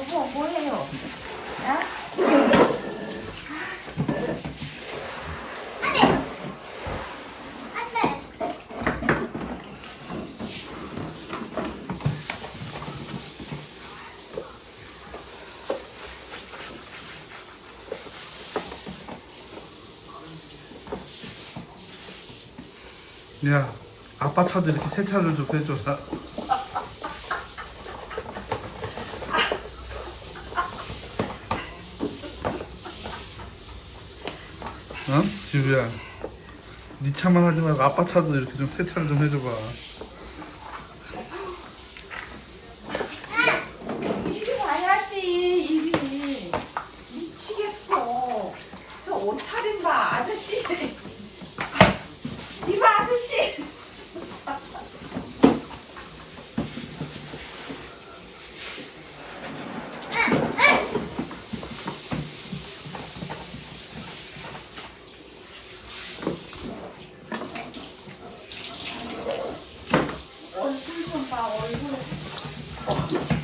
여보 뭐해요? 야? 야, 아빠 차도 이렇게 세차를 좀 해줘라. 어? 지우야. 네 차만 하지 말고 아빠 차도 이렇게 좀 세차를 좀 해줘봐. 이리 와야지 이리 미치겠어 저 옷 차림 봐 아저씨 response.